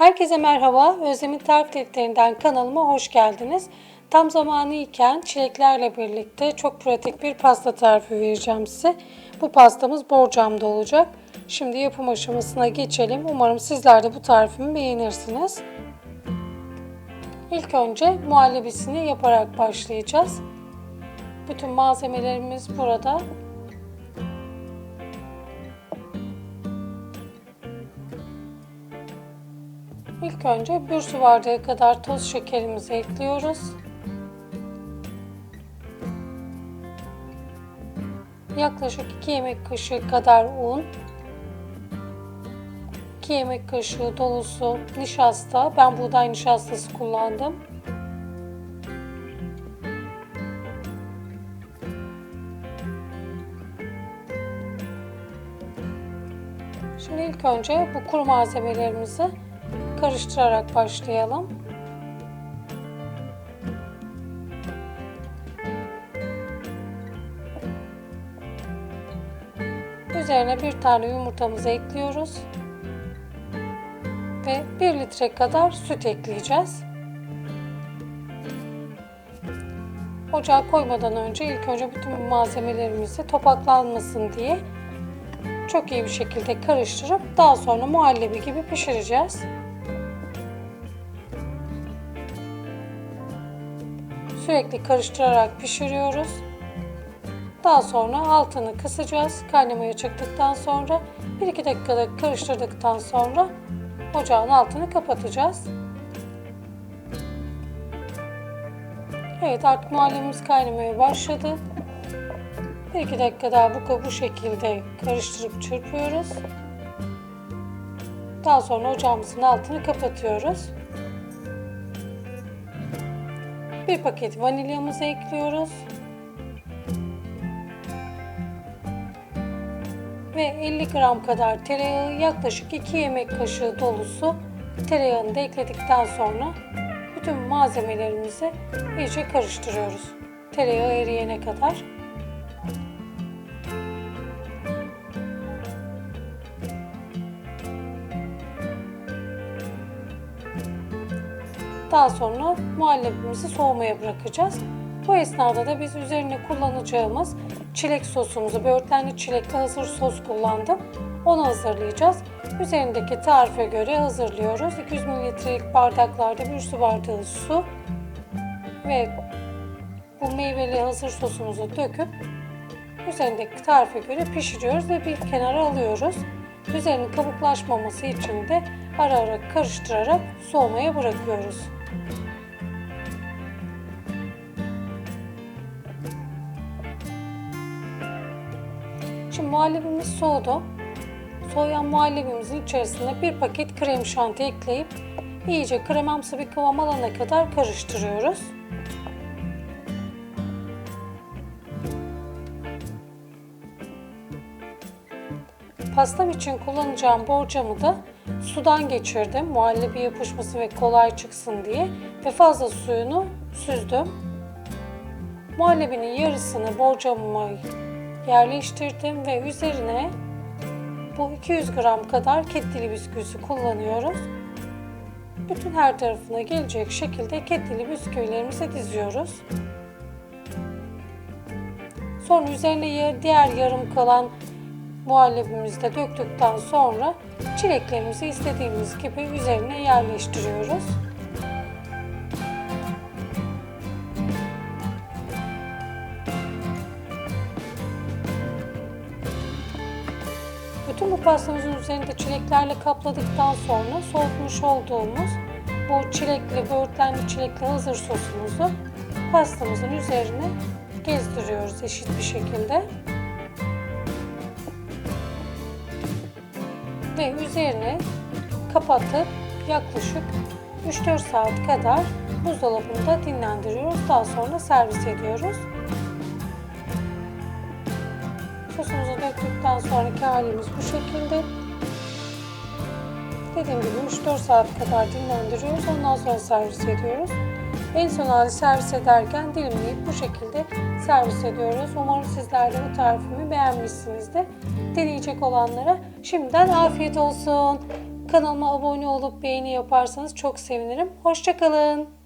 Herkese merhaba. Özlem'in tarif defterinden kanalıma hoş geldiniz. Tam zamanı iken çileklerle birlikte çok pratik bir pasta tarifi vereceğim size. Bu pastamız borcamda olacak. Şimdi yapım aşamasına geçelim. Umarım sizler de bu tarifimi beğenirsiniz. İlk önce muhallebisini yaparak başlayacağız. Bütün malzemelerimiz burada. İlk önce bir su bardağı kadar toz şekerimizi ekliyoruz. Yaklaşık 2 yemek kaşığı kadar un, 2 yemek kaşığı dolusu nişasta, ben buğday nişastası kullandım. Şimdi ilk önce bu kuru malzemelerimizi karıştırarak başlayalım. Üzerine bir tane yumurtamızı ekliyoruz. Ve 1 litre kadar süt ekleyeceğiz. Ocağa koymadan önce ilk önce bütün malzemelerimizi topaklanmasın diye çok iyi bir şekilde karıştırıp daha sonra muhallebi gibi pişireceğiz. Sürekli karıştırarak pişiriyoruz. Daha sonra altını kısacağız. Kaynamaya çıktıktan sonra 1-2 dakikada karıştırdıktan sonra ocağın altını kapatacağız. Evet artık muhallebimiz kaynamaya başladı. 1-2 dakika daha bu, bu şekilde karıştırıp çırpıyoruz. Daha sonra ocağımızın altını kapatıyoruz. Bir paket vanilyamızı ekliyoruz. Ve 50 gram kadar tereyağı yaklaşık 2 yemek kaşığı dolusu tereyağını da ekledikten sonra bütün malzemelerimizi iyice karıştırıyoruz. Tereyağı eriyene kadar. Daha sonra muhallebimizi soğumaya bırakacağız. Bu esnada da biz üzerine kullanacağımız çilek sosumuzu, böğürtlenli çilekli hazır sos kullandım. Onu hazırlayacağız. Üzerindeki tarife göre hazırlıyoruz. 200 mililitrelik bardaklarda bir su bardağı su ve bu meyveli hazır sosumuzu döküp üzerindeki tarife göre pişiriyoruz ve bir kenara alıyoruz. Üzerinin kabuklaşmaması için de ara ara karıştırarak soğumaya bırakıyoruz. Şimdi muhallebimiz soğudu. Soğuyan muhallebimizin içerisine bir paket krem şanti ekleyip iyice kremamsı bir kıvam alana kadar karıştırıyoruz. Pastam için kullanacağım borcamı da sudan geçirdim. Muhallebi yapışması ve kolay çıksın diye ve fazla suyunu süzdüm. Muhallebinin yarısını borcamıma yerleştirdim ve üzerine bu 200 gram kadar kettili bisküvisi kullanıyoruz. Bütün her tarafına gelecek şekilde kettili bisküvilerimizi diziyoruz. Sonra üzerine diğer yarım kalan muhallebimizi de döktükten sonra çileklerimizi istediğimiz gibi üzerine yerleştiriyoruz. Bütün bu pastamızın üzerinde çileklerle kapladıktan sonra soğutmuş olduğumuz bu çilekli, böğürtlenli çilekli hazır sosumuzu pastamızın üzerine gezdiriyoruz eşit bir şekilde. Ve üzerine kapatıp yaklaşık 3-4 saat kadar buzdolabında dinlendiriyoruz. Daha sonra servis ediyoruz. Sosumuzu döktükten sonraki halimiz bu şekilde. Dediğim gibi 3-4 saat kadar dinlendiriyoruz. Ondan sonra servis ediyoruz. En son hali servis ederken dilimleyip bu şekilde servis ediyoruz. Umarım sizler de bu tarifimi beğenmişsinizdir. Deneyecek olanlara şimdiden afiyet olsun. Kanalıma abone olup beğeni yaparsanız çok sevinirim. Hoşçakalın.